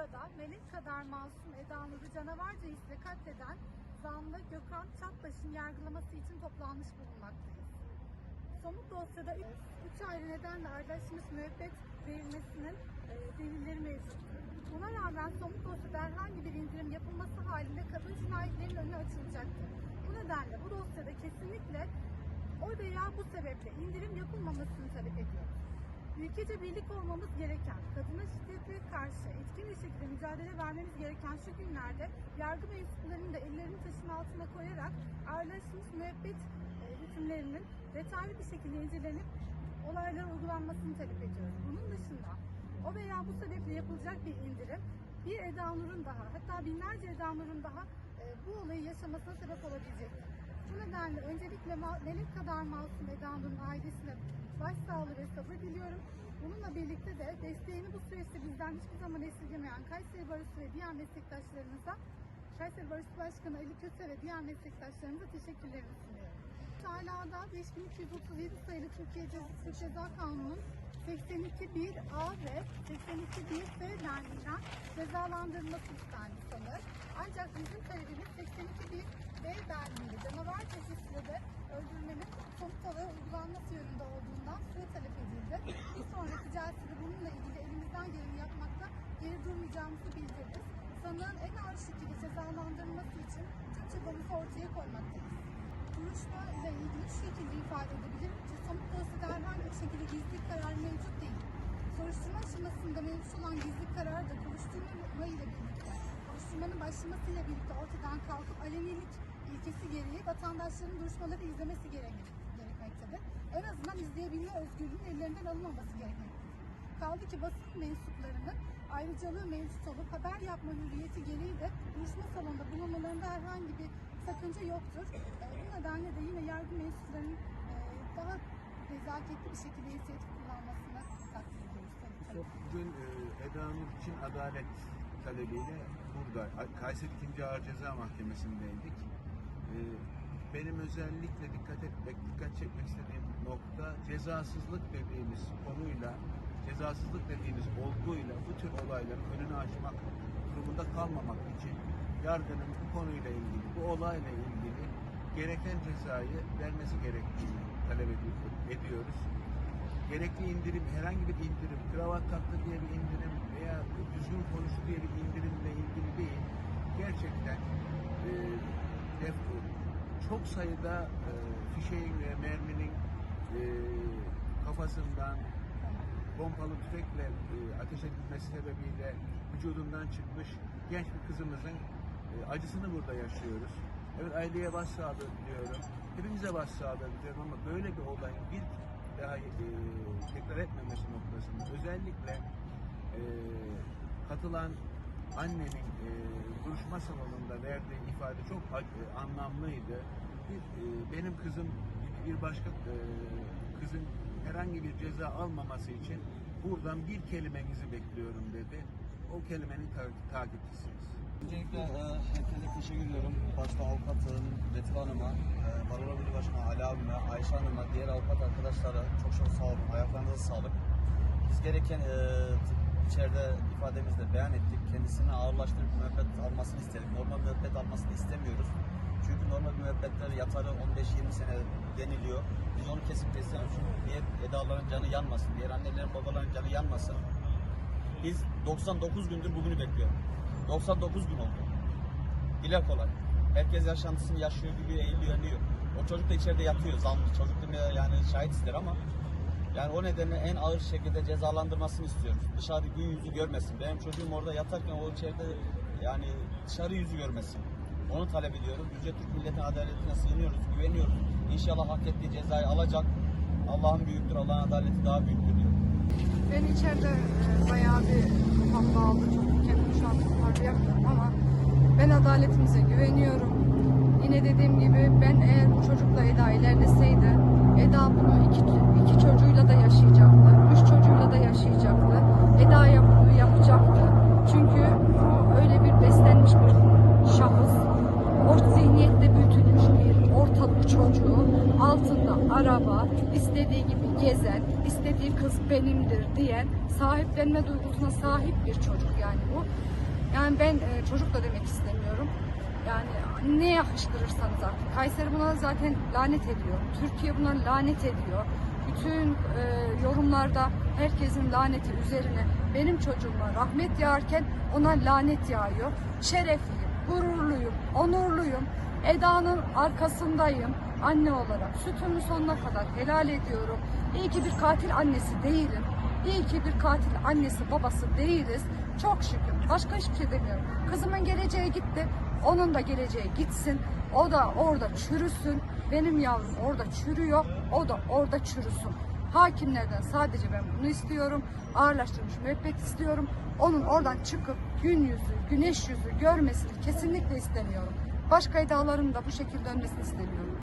burada melek kadar masum Eda Nur'u canavarca hisle katleden zanlı Gökhan Çatbaş'ın yargılaması için toplanmış bulunmaktayız. Somut dosyada 3 ayrı nedenle ayrılaşmış müebbet verilmesinin e, delilleri mevcuttur. Buna rağmen somut dosyada herhangi bir indirim yapılması halinde kadın cinayetlerin önü açılacaktır. Bu nedenle bu dosyada kesinlikle o veya bu sebeple indirim yapılmamasını talep ediyoruz. Ülkece birlik olmamız gereken, kadına şiddete karşı etkin bir şekilde mücadele vermemiz gereken şu günlerde yargı mensuplarının da ellerini taşın altına koyarak ağırlaşmış müebbet e, hükümlerinin detaylı bir şekilde incelenip olaylara uygulanmasını talep ediyoruz. Bunun dışında o veya bu sebeple yapılacak bir indirim bir Eda Nur'un daha hatta binlerce Eda Nur'un daha e, bu olayı yaşamasına sebep olabilecektir. Bu nedenle öncelikle melek kadar masum Eda Nur'un ailesine başsağlığı ve sabır diliyorum. Bununla birlikte de desteğini bu süreçte bizden hiçbir zaman esirgemeyen Kayseri Barışı ve diğer meslektaşlarımıza Kayseri Barışı Başkanı Ali Köse ve diğer meslektaşlarımıza teşekkürlerimi sunuyorum. Hala da 5237 sayılı Türkiye Ce- Türk Ceza Kanunu'nun 82.1a ve 82.1f dendiğinden cezalandırılması istendi sanır. Ancak bizim talebimiz 82.1b dendiğinde canavar teşhisle de öldürmenin olarak uygulanması yönünde olduğundan süre talep edildi. Bir sonraki celsede bununla ilgili elimizden geleni yapmakta geri durmayacağımızı bildiririz. Sanığın en ağır şekilde cezalandırılması için tüm çabamızı ortaya koymaktayız duruşma ile ilgili şu şekilde ifade edebilirim ki somut dosyada herhangi bir şekilde gizli karar mevcut değil. Soruşturma aşamasında mevcut olan gizli karar da soruşturma ile birlikte, soruşturmanın başlamasıyla birlikte ortadan kalkıp alenilik ilkesi gereği vatandaşların duruşmaları izlemesi gerek- gerekmektedir. En azından izleyebilme özgürlüğünün ellerinden alınmaması gerekmektedir. Kaldı ki basın mensuplarının ayrıcalığı mevcut olup haber yapma hürriyeti gereği de duruşma salonunda bulunmalarında herhangi bir sakınca yoktur. E, bu nedenle de yine yargı mensuplarının e, daha nezaketli bir şekilde inisiyatif kullanmasını takdir ediyoruz. Tabii. Bugün e, Eda Nur için adalet talebiyle burada Kayseri 2. Ağır Ceza Mahkemesi'ndeydik. E, benim özellikle dikkat etmek, dikkat çekmek istediğim nokta cezasızlık dediğimiz konuyla, cezasızlık dediğimiz olguyla bu tür olayların önünü açmak durumunda kalmamak için yargının bu konuyla ilgili, bu olayla ilgili gereken cezayı vermesi gerektiğini talep edi- ediyoruz gerekli indirim, herhangi bir indirim, kravat taktı diye bir indirim veya düzgün konuştu diye bir indirimle ilgili değil. Gerçekten e, def- çok sayıda e, fişeğin ve merminin e, kafasından pompalı tüfekle e, ateş edilmesi sebebiyle vücudundan çıkmış genç bir kızımızın e, acısını burada yaşıyoruz. Evet aileye başsağlığı diliyorum. Hepimize başsağlığı diliyorum ama böyle bir olayın bir daha e, tekrar etmemesi noktasında özellikle e, katılan annenin e, duruşma salonunda verdiği ifade çok e, anlamlıydı. Bir, e, benim kızım bir başka e, kızın herhangi bir ceza almaması için buradan bir kelimenizi bekliyorum dedi. O kelimenin ta- takipçisiyiz. Öncelikle e, herkese teşekkür ediyorum. Başta avukatın, Betül Hanım'a, e, Barolar Birliği Başkanı Ali abime, Ayşe Hanım'a, diğer avukat arkadaşlara çok çok sağ olun. Ayaklarınıza sağlık. Biz gereken e, içeride ifademizde beyan ettik. Kendisine ağırlaştırıp müebbet almasını istedik. Normal müebbet almasını istemiyoruz. Çünkü normal müebbetler yatarı 15-20 sene deniliyor. Biz onu kesip kesiyoruz. Çünkü diğer edaların canı yanmasın. Diğer annelerin babaların canı yanmasın. Biz 99 gündür bugünü bekliyoruz. 99 gün oldu. Dile kolay. Herkes yaşantısını yaşıyor, gülüyor, eğiliyor, ölüyor. O çocuk da içeride yatıyor, zamlı. Çocuk demeye yani şahit ister ama yani o nedenle en ağır şekilde cezalandırmasını istiyoruz. Dışarı gün yüzü görmesin. Benim çocuğum orada yatarken o içeride yani dışarı yüzü görmesin. Onu talep ediyorum. Yüce Türk milletin adaletine sığınıyoruz, güveniyoruz. İnşallah hak ettiği cezayı alacak. Allah'ın büyüktür, Allah'ın adaleti daha büyüktür diyor. Ben içeride e, bayağı bir kafam dağıldı. Çok kendimi şu an toparlayamıyorum ama ben adaletimize güveniyorum. Yine dediğim gibi ben eğer bu çocukla Eda ilerleseydi Eda bunu iki, iki çocuğuyla da yaşayacaktı. Üç çocuğuyla da yaşayacaktı. Eda'ya bunu yapacaktı. Çünkü altında araba, istediği gibi gezen, istediği kız benimdir diyen, sahiplenme duygusuna sahip bir çocuk yani bu. Yani ben e, çocuk da demek istemiyorum. Yani ne yakıştırırsanız artık. Kayseri buna zaten lanet ediyor. Türkiye buna lanet ediyor. Bütün e, yorumlarda herkesin laneti üzerine benim çocuğuma rahmet yağarken ona lanet yağıyor. Şerefliyim, gururluyum, onurluyum. Eda'nın arkasındayım anne olarak. Sütümü sonuna kadar helal ediyorum. İyi ki bir katil annesi değilim. İyi ki bir katil annesi babası değiliz. Çok şükür. Başka hiçbir şey demiyorum. Kızımın geleceği gitti. Onun da geleceği gitsin. O da orada çürüsün. Benim yavrum orada çürüyor. O da orada çürüsün. Hakimlerden sadece ben bunu istiyorum. Ağırlaştırmış müebbet istiyorum. Onun oradan çıkıp gün yüzü, güneş yüzü görmesini kesinlikle istemiyorum. Başka iddiaların da bu şekilde dönmesini istemiyorum.